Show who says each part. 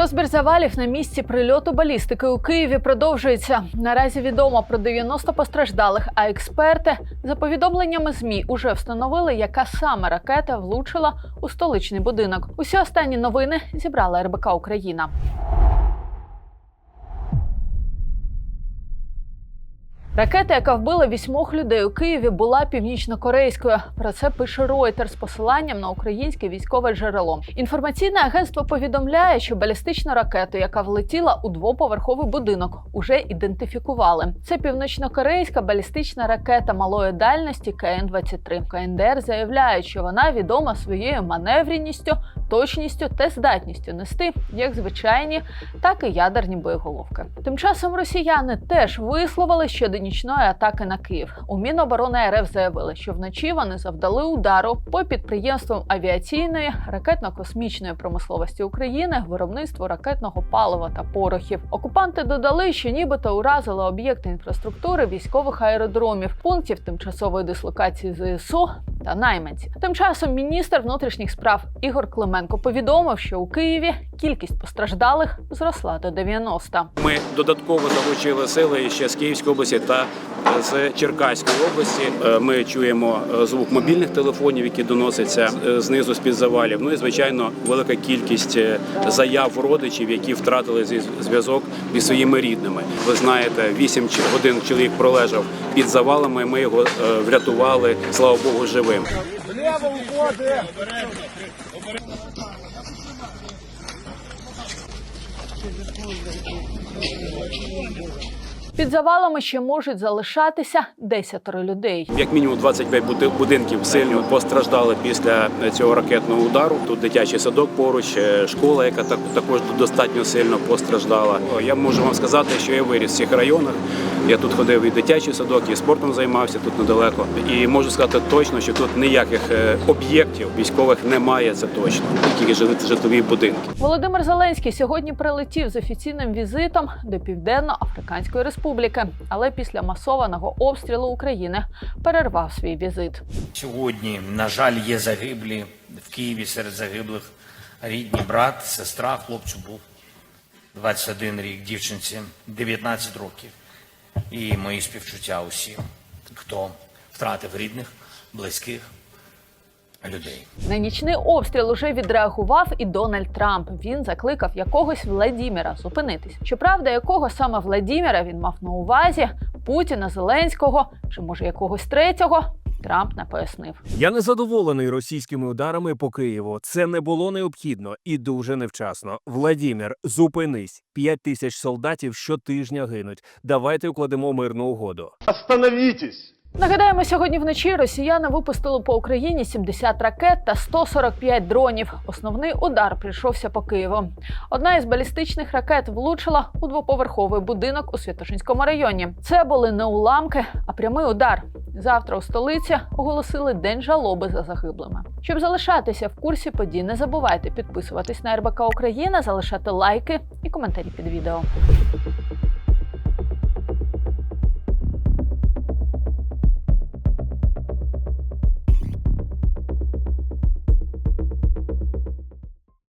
Speaker 1: Розбір завалів на місці прильоту балістики у Києві продовжується. Наразі відомо про 90 постраждалих. А експерти за повідомленнями змі уже встановили, яка саме ракета влучила у столичний будинок. Усі останні новини зібрала РБК Україна. Ракета, яка вбила вісьмох людей у Києві, була північно-корейською. Про це пише Reuters з посиланням на українське військове джерело. Інформаційне агентство повідомляє, що балістичну ракету, яка влетіла у двоповерховий будинок, уже ідентифікували. Це північно-корейська балістична ракета малої дальності КН-23. КНДР заявляють, що вона відома своєю маневреністю, точністю та здатністю нести як звичайні, так і ядерні боєголовки. Тим часом росіяни теж висловили щодо нічної атаки на Київ. У Міноборони РФ заявили, що вночі вони завдали удару по підприємствам авіаційної ракетно-космічної промисловості України, виробництву ракетного палива та порохів. Окупанти додали, що нібито уразили об'єкти інфраструктури військових аеродромів, пунктів тимчасової дислокації ЗСУ та найманців. Тим часом міністр внутрішніх справ Ігор Клименко повідомив, що у Києві кількість постраждалих зросла до 90.
Speaker 2: Ми додатково залучили сили ще з Київської області та з Черкаської області. Е, Ми чуємо е, звук мобільних телефонів, які доносяться е, знизу з під завалів. Ну і звичайно, велика кількість е, заяв родичів, які втратили зі- зв'язок зі своїми рідними. Ви знаєте, 8 чи- годин чоловік пролежав під завалами. Ми його е, врятували, слава Богу, живим. Підтримуємо. Лево уходи! Обережно!
Speaker 1: Під завалами ще можуть залишатися десятеро людей.
Speaker 2: Як мінімум 25 бути- будинків сильно постраждали після цього ракетного удару. Тут дитячий садок поруч, е, школа, яка так- також достатньо сильно постраждала. Я можу вам сказати, що я виріс в цих районах. Я тут ходив і в дитячий садок, і спортом займався тут недалеко. І можу сказати точно, що тут ніяких е, об'єктів військових немає. Це точно тільки жит- житлові будинки.
Speaker 1: Володимир Зеленський сьогодні прилетів з офіційним візитом до Південно-Африканської Республіки, але після масованого обстрілу України перервав свій візит.
Speaker 3: Сьогодні, на жаль, є загиблі в Києві серед загиблих рідні брат, сестра, хлопцю був 21 рік, дівчинці 19 років. І мої співчуття усім, хто втратив рідних, близьких людей.
Speaker 1: На нічний обстріл уже відреагував і Дональд Трамп. Він закликав якогось Владіміра зупинитись. Щоправда, якого саме Владіміра він мав на увазі Путіна, Зеленського чи може якогось третього. Трамп не пояснив.
Speaker 4: Я не задоволений російськими ударами по Києву. Це не було необхідно і дуже невчасно. Владімір, зупинись. П'ять тисяч солдатів щотижня гинуть. Давайте укладемо мирну угоду.
Speaker 5: Остановитесь!
Speaker 1: Нагадаємо, сьогодні вночі росіяни випустили по Україні 70 ракет та 145 дронів. Основний удар прийшовся по Києву. Одна із балістичних ракет влучила у двоповерховий будинок у Святошинському районі. Це були не уламки, а прямий удар. Завтра у столиці оголосили день жалоби за загиблими. Щоб залишатися в курсі подій, не забувайте підписуватись на РБК Україна, залишати лайки і коментарі під відео.